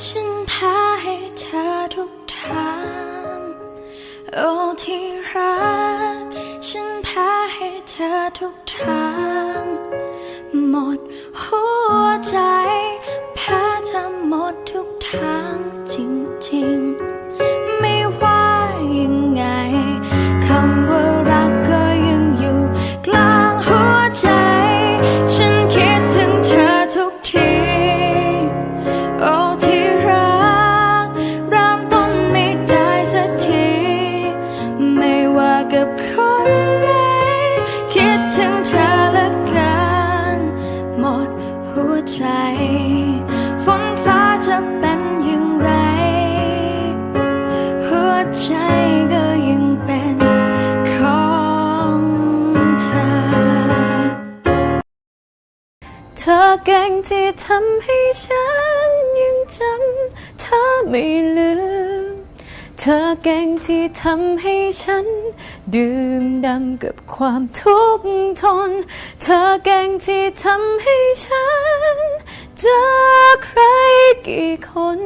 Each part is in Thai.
ฉันพาให้เธอทุกทางโอ้ที่รัก กับคนไหน คิดถึงเธอละกันหมดหัวใจ ฝนฟ้าจะเป็นย่งไร หัวใจก็ยังเป็นของเธอ เธอเก่งที่ทำให้ฉันยังจำเธอไม่ลืม เธอเก่งที่ทำให้ฉัน ดื่มดำกับความทุกข์ทน เธอเก่งที่ทำให้ฉัน เจอใครกี่คน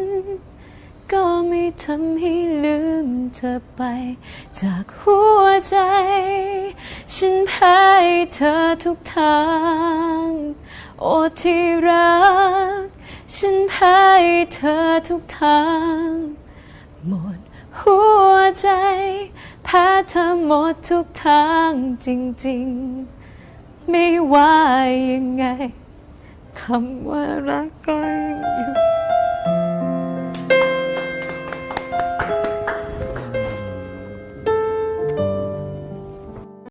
ก็ไม่ทำให้ลืมเธอไป จากหัวใจ ฉันแพ้เธอทุกทาง โอที่รัก ฉันแพ้เธอทุกทาง หมด หัวใจแพ้เธอหมดทุกทางจริงๆ ไม่ว่ายังไงคำว่ารักก็ยังอยู่